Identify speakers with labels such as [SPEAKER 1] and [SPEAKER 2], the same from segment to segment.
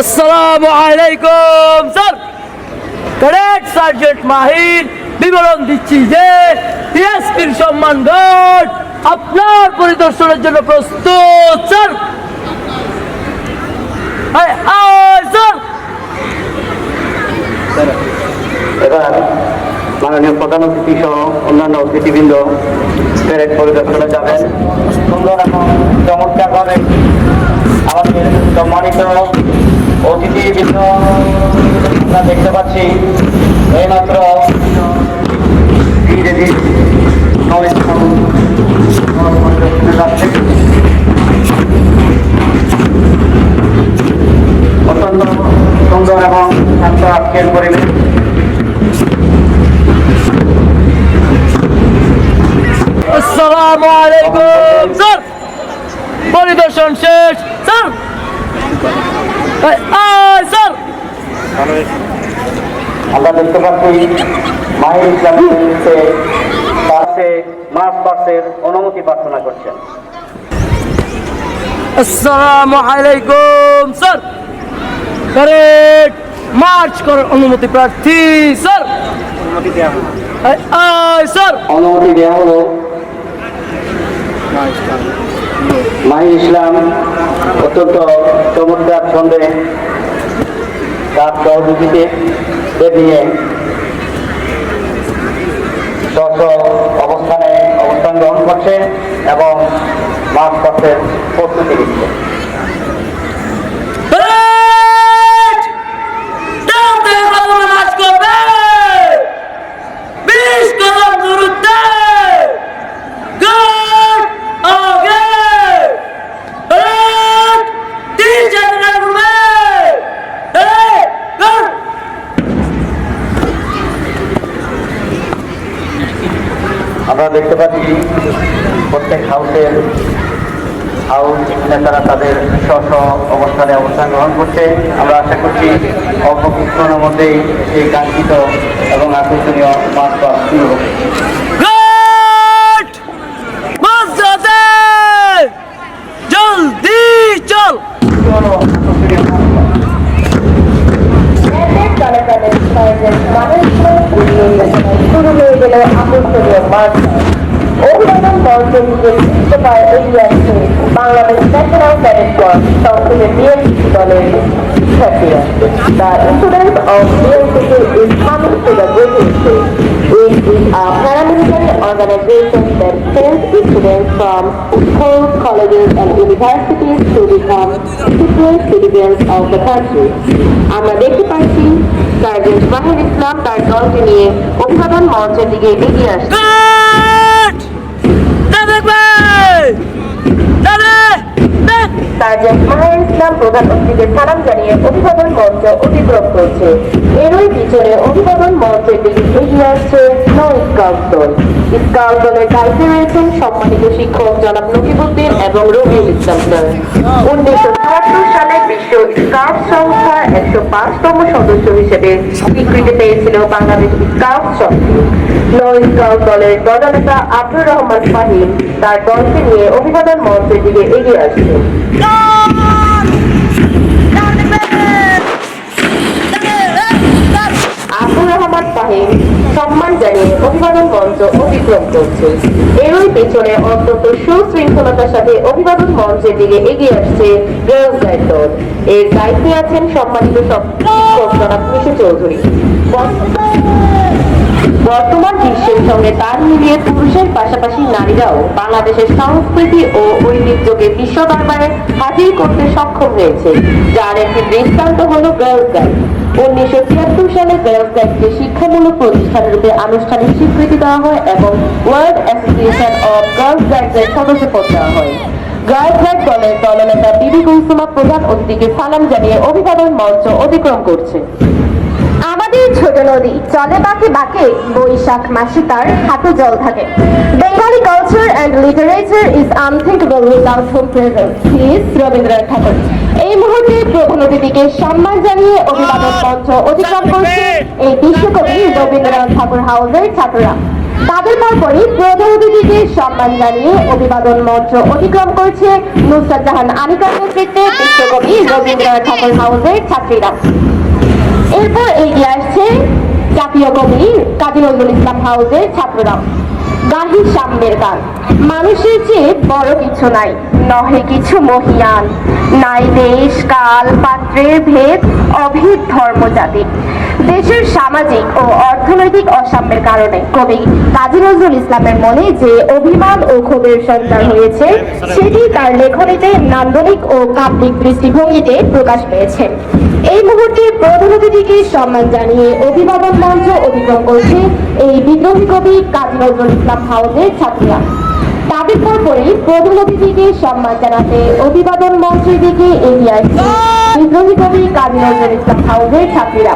[SPEAKER 1] আসসালামু আলাইকুম, sir. Cadet sergeant মাহির বিবরণ দিচ্ছি যে টিএসপির সম্মানগণ আপনার পরিদর্শনের জন্য প্রস্তুত, স্যার।
[SPEAKER 2] এবার মাননীয় প্রধান অতিথি সহ অন্যান্য অতিথিবৃন্দ পরিদর্শনে যাবেন। সুন্দর এবং চমৎকারভাবে আমাদের সম্মানিত অতিথিবৃন্দ আমরা দেখতে পাচ্ছি এইমাত্র অত্যন্ত সুন্দর এবং শান্ত আজকের পরিবেশ।
[SPEAKER 1] আসসালামু আলাইকুম স্যার পরিদর্শন শেষ স্যার আয়, আয়, স্যার।
[SPEAKER 2] আমরা দেখতে পাচ্ছি মাহির ইসলামের পাশে মাস পাসের অনুমতি প্রার্থনা করছেন।
[SPEAKER 1] আসসালামু আলাইকুম স্যার। কারেক্ট মার্চ করার অনুমতি প্রার্থী স্যার।
[SPEAKER 2] অনুমতি দেওয়া হলো।
[SPEAKER 1] স্যার।
[SPEAKER 2] অনুমতি দেওয়া হলো। মাহির ইসলাম অত্যন্ত চমৎকার ছন্দে তার সহযোগীদের নিয়ে স্ব স্ব অবস্থানে অবস্থান গ্রহণ করছে এবং মাস পথের প্রস্তুতি নিচ্ছে
[SPEAKER 1] কারেক্ট ডান থেকে কদমে মার্চ করবে বিশ কদম দূরত্বে গার্ড আগে কারেক্ট তিন চার করবে গার্ড
[SPEAKER 2] আমরা দেখতে পাচ্ছি প্রত্যেক হাউসের হাউস নেতারা তাদের স্ব স্ব অবস্থান গ্রহণ করছে। আমরা আশা করছি অল্প কিছুক্ষণের মধ্যেই এই কাঙ্ক্ষিত এবং আকর্ষণীয় মাছ
[SPEAKER 3] It is a paramilitary organization that sends students from schools, colleges and universities to become citizen citizens of the country. আমরা দেখতে পাচ্ছি সার্জেন্ট মাহির ইসলাম তার দলকে নিয়ে অভিবাদন মঞ্চের দিকে এগিয়ে আসছে
[SPEAKER 1] গার্ড দেখবে দাদা
[SPEAKER 3] সংস্থার একশো পাঁচতম সদস্য হিসেবে পেয়েছিল বাংলাদেশ স্কাউট সংস্থা। নো স্কাউট দলের দলনেতা আব্দুর রহমান ফাহিম তার দলকে নিয়ে অভিবাদন মঞ্চের দিকে এগিয়ে আসছে। ফাহিম সম্মান জানিয়ে অভিবাদন মঞ্চ অতিক্রম এরই পেছনে অত্যন্ত সুশৃঙ্খলতার সাথে অভিবাদন দিকে এগিয়ে আসছে গাইড দল এর দায়িত্বে আছেন সম্মানিত সব চৌধুরী। বর্তমান বিশ্বের সঙ্গে তাল মিলিয়ে পুরুষের পাশাপাশি নারীরাও বাংলাদেশের সংস্কৃতি ও ঐতিহ্যকে বিশ্ব দরবারে হাজির করতে সক্ষম হয়েছে। যার একটি দৃষ্টান্ত হল গার্লস গাইড উনিশশো তিয়াত্তর সালে গার্লস গাইডকে শিক্ষামূলক প্রতিষ্ঠান রূপে আনুষ্ঠানিক স্বীকৃতি দেওয়া হয় এবং ওয়ার্ল্ড অ্যাসোসিয়েশন অফ গার্লস গাইডসের সদস্য পদ দেওয়া হয়। গার্লস দলের দলনেতা বিবি কুলসুমা প্রধান অতিথিকে সালাম জানিয়ে অভিবাদন মঞ্চ অতিক্রম করছে।
[SPEAKER 4] আমাদের ছোট নদী চলে বাঁকে বাঁকে বৈশাখ মাসে তার হাতে জল থাকে। Bengali culture and literature is unthinkable without home presence Rabindranath Thakur এই মুহূর্তে প্রধান অতিথিকে সম্মান জানিয়ে অভিবাদন মঞ্চ অতিক্রম করছে এই বিশ্বকবি রবীন্দ্রনাথ ঠাকুর হাউসের ছাত্ররা।
[SPEAKER 3] তাদের পরপরই প্রধান অতিথিকে সম্মান জানিয়ে অভিবাদন মঞ্চ অতিক্রম করছে নুসরাত জাহান আনিকার নেতৃত্বে বিশ্বকবি রবীন্দ্রনাথ ঠাকুর হাউসের ছাত্রীরা। এরপর এগিয়ে আসছে জাতীয় কবি কাজী নজরুল ইসলাম হাউসের ছাত্ররা গাহি সাম্যের গান। মানুষের চেয়ে বড় কিছু নাই, নহে কিছু মহিয়ান। নাই দেশ, কাল, পাত্রের ভেদ, অভেদ ধর্ম জাতি। দেশের সামাজিক ও অর্থনৈতিক অসাম্যের কারণে কবি কাজী নজরুল ইসলামের মনে যে অভিমান ও ক্ষোভের সঞ্চার হয়েছে, সেটি তার লেখনীতে নান্দনিক ও কাব্যিক দৃষ্টিভঙ্গিতে প্রকাশ পেয়েছে। এই মুহূর্তে প্রধান অতিথিকে সম্মান জানিয়ে অভিবাদন মঞ্চ অতিক্রম করছে এই বিদ্রোহী কবি কাজী নজরুল ইসলাম হাউসের ছাত্রীরা। তাদের পরপরই প্রধান অতিথিকে সম্মান জানাতে অভিবাদন মঞ্চের দিকে এগিয়ে আসছে। বিদ্রোহী কবি কাজী নজরুল ইসলাম হাউসের ছাত্রীরা।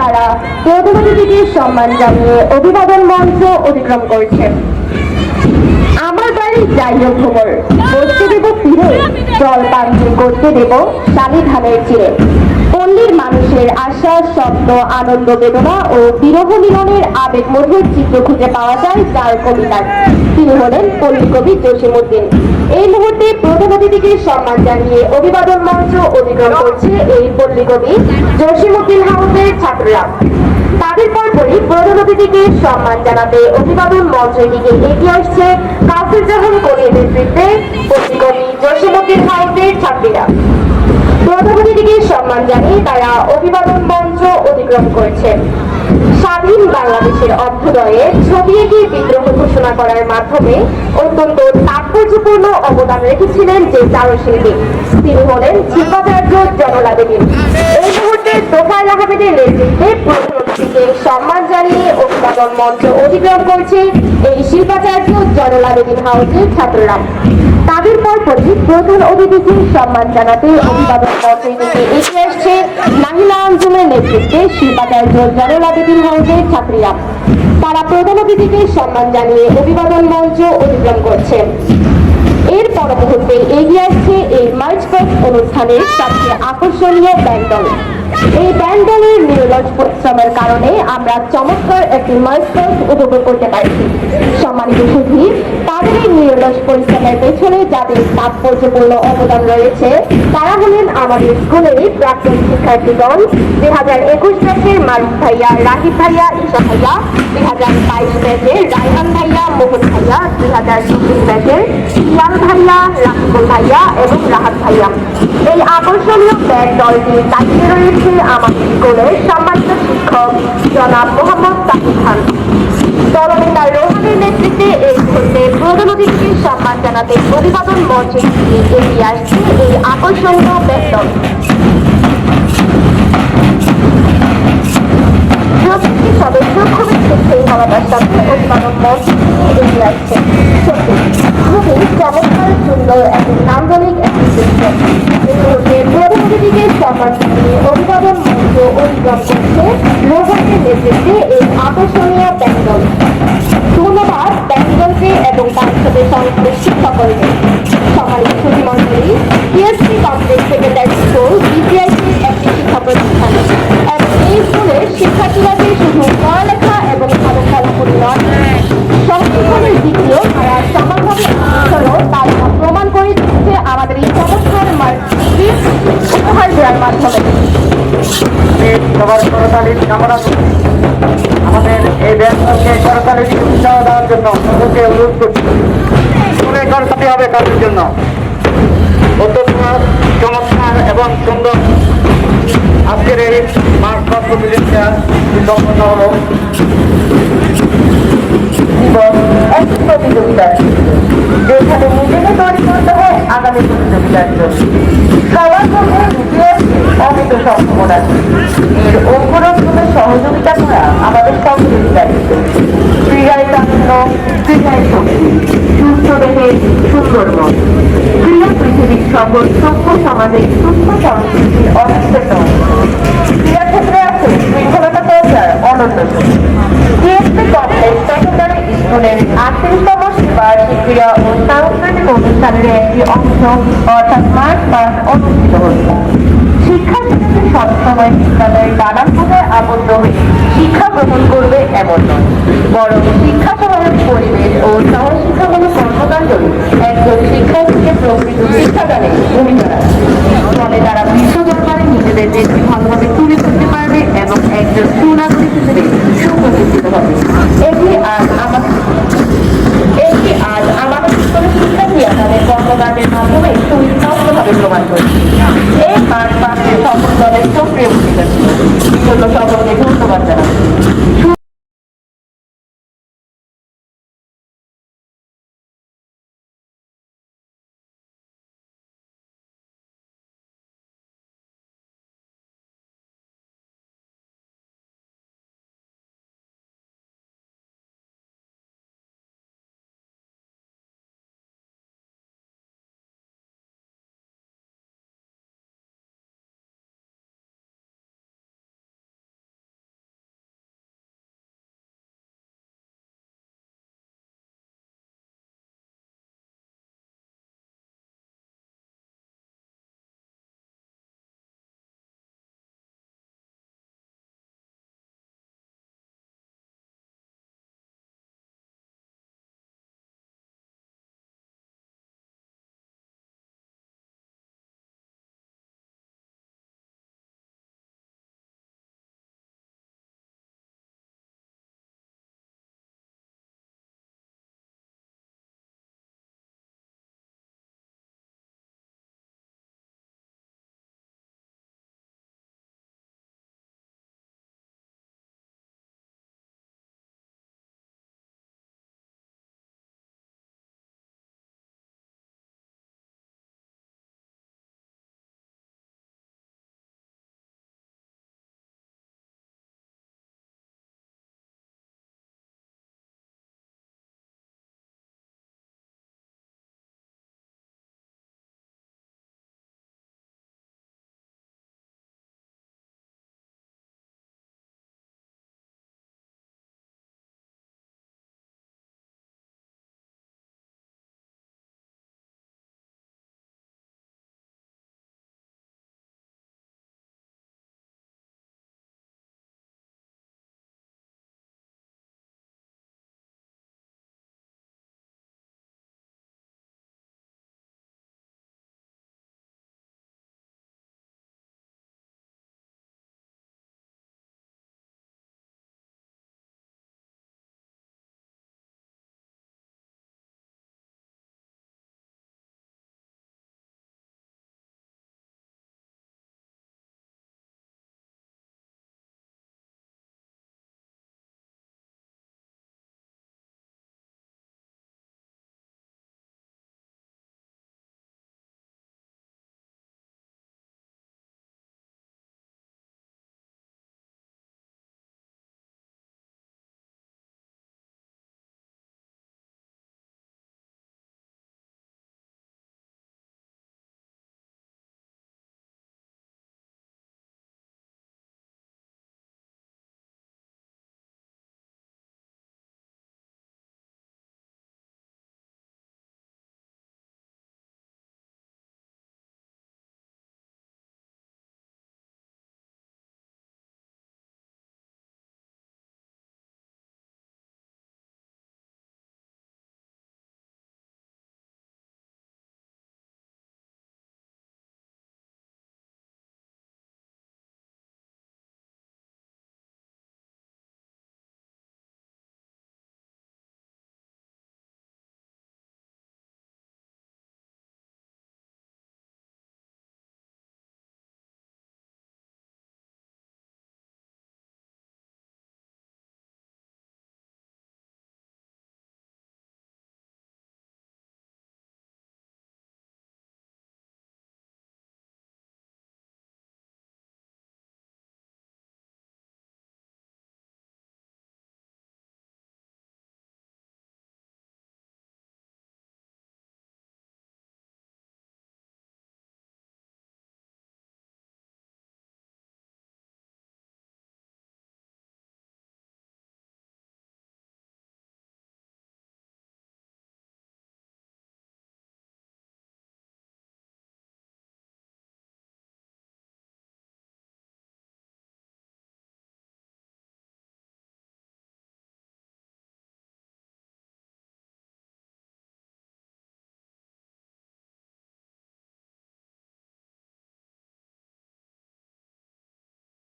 [SPEAKER 3] তারা প্রধান অতিথিকে সম্মান জানিয়ে অভিবাদন মঞ্চ অতিক্রম করছে। আমার বাড়ি যাই হোক ভ্রমর। বসতে দেব ফিরে। জল পান করতে দেব শালি ধানের চিরে। পল্লীর মানুষের আশা শব্দ আনন্দ, বেদনা ও বিরহ মিলনের আবেগ মধুর চিত্র খুঁজে পাওয়া যায় যার কবিতার তিনি হলেন পল্লী কবি জসিমুদ্দিন এই মুহূর্তে প্রধান অতিথিকে সম্মান জানিয়ে অভিবাদন মঞ্চ অতিক্রম করছে এই পল্লী কবি জসিমুদ্দিন হাউসের ছাত্ররা। তাদের পর পরপরই প্রধান অতিথিকে সম্মান জানাতে অভিবাদন মঞ্চের দিকে এগিয়ে আসছে কাফির জাহান কবির নেতৃত্বে পত্রিকবি জসীমুদ্দিন হাউসের ছাত্রীরা। প্রধান অতিথিকে সম্মান জানিয়ে তারা অভিবাদন মঞ্চ অতিক্রম করেছে। স্বাধীন বাংলাদেশের অভ্যুদয়ে ছবি এঁকে বিদ্রোহ ঘোষণা করার মাধ্যমে অত্যন্ত তাৎপর্যপূর্ণ অবদান রেখেছিলেন যে চারুশিল্পী। তিনি হলেন শিল্পাচার্য জনলাদেবীন এই মুহূর্তে তোফায়েল আহমেদের নেতৃত্বে প্রধান সম্মান জানিয়ে অভিবাদন মঞ্চ অতিক্রম করছে এই শিল্পাচার্য জনলাদেবীন হাউসের ছাত্ররা তাদের পরপরই প্রধান অতিথিকে সম্মান জানাতে অভিবাদন মঞ্চের দিকে এগিয়ে আসছে নাহিলা আঞ্জুমের নেতৃত্বে শিল্পাচার্য জনলাদেবীন হাউসের ছাত্রীরা তারা প্রধান অতিথিকে সম্মান জানিয়ে অভিবাদন মঞ্চ অতিক্রম করছে। এর পর মুহূর্তে এগিয়ে আসছে এই মার্চ পাস্ট অনুষ্ঠানের সবচেয়ে আকর্ষণীয় ব্যান্ডল এই ব্যান্ডলের নিরলস পরিশ্রমের কারণে আমরা চমৎকার একটি মার্চ পাস্ট উপভোগ করতে পারছি। সম্মানিত সুধী তাদের এই নিরলস পরিশ্রমের পেছনে যাদের তাৎপর্যপূর্ণ অবদান রয়েছে, তারা হলেন আমাদের স্কুলের প্রাক্তন শিক্ষার্থীগণ দুই হাজার একুশ ব্যাচের মারুফ ভাইয়া রাহিব ভাইয়া, ঈশা ভাইয়া দুই হাজার বাইশ ব্যাচের রায়হান ভাইয়া, মোহন ভাইয়া দুই হাজার চব্বিশ ব্যাচের ভাইয়া রাকিবুল ভাইয়া এবং রাহাত ভাইয়া। এই আকর্ষণীয় ব্যান্ড দলটির দায়িত্বে রয়েছে আমাদের স্কুলের সম্মানিত শিক্ষক জনাব মোহাম্মদ তাকিব খান। দলনেতা রোহানের নেতৃত্বে এই মুহূর্তে প্রধান অতিথিকে সম্মান জানাতে অভিবাদন মঞ্চে গিয়ে এগিয়ে আসছে এই আকর্ষণীয় ব্যান্ড দল। প্রতিটি সদস্য খুবই হওয়ার সাথে অভিভাবক মঞ্চ এগিয়ে আসছে। খুবই চমৎকার, সুন্দর এবং নান্দনিক একটি দৃশ্য। এই মুহূর্তে প্রধান অতিথিকে সম্মান জানিয়ে অভিভাবক মঞ্চ অতিক্রম করছে রোহানের নেতৃত্বে এই আকর্ষণীয় প্যান্ডল। ধন্যবাদ ব্যাঙ্গলকে এবং তার সাথে সংশ্লিষ্ট সকলকে।
[SPEAKER 2] সকলকে অনুরোধ করছি শুনে করতালি হবে কাজের জন্য। অত্যন্ত চমৎকার এবং সুন্দর। আজকের এই মার্চ প্রতিযোগিতা সম্পন্ন হলো
[SPEAKER 5] জীবন একটি প্রতিযোগিতা যেখানে নিজেকে তৈরি করতে হয় আগামী প্রতিযোগিতার জন্য সবার মধ্যে বিজয়ের অমিত সম্ভাবনা এর অঙ্কুরোদ্গমে সহযোগিতা করা আমাদের সকলের দায়িত্ব ক্রীড়ায় প্রাপ্ত ক্রীড়ায় শক্তি সুস্থ দেহে সুন্দর মন ক্রীড়া পৃথিবীর সকল সভ্য সমাজের সুস্থ সংস্কৃতির অনিশ্চয়তম ক্রীড়া ক্ষেত্রে আছে। শৃঙ্খলতা চর্চার অনন্য। সিএসপি সেকেন্ডারি
[SPEAKER 3] স্কুলের আটত্রিশতম বার্ষিক ক্রীড়া ও সাংস্কৃতিক অনুষ্ঠানের একটি অংশ, অর্থাৎ মার্চ পাস অনুষ্ঠিত হচ্ছে শিক্ষার্থীদের সবসময় বিদ্যালয়ের নানান ভাবে আবদ্ধ হয়ে শিক্ষা গ্রহণ করবে এমন নয়, বরং শিক্ষা সহায়ক পরিবেশ ও সহশিক্ষামূলক কর্মকাণ্ডই একজন শিক্ষার্থীকে প্রকৃত শিক্ষাদানে ভূমিকা রাখে। ফলে তারা বিশ্ব দরবারে নিজেদের দেশকে ভালোভাবে তুলে ধরতে পারবে এবং একজন সুনাগরিক হিসেবে হবে। এটি আজ আমার এটি আজ আমাদের শিক্ষা দিয়ে তাদের কর্মকাণ্ডের মাধ্যমে সুস্পষ্টভাবে প্রমাণ করেছে। এই মাঠ পাশে সকল দলের সক্রিয় ভূমিকা ছিল। সকলকে ধন্যবাদ জানাব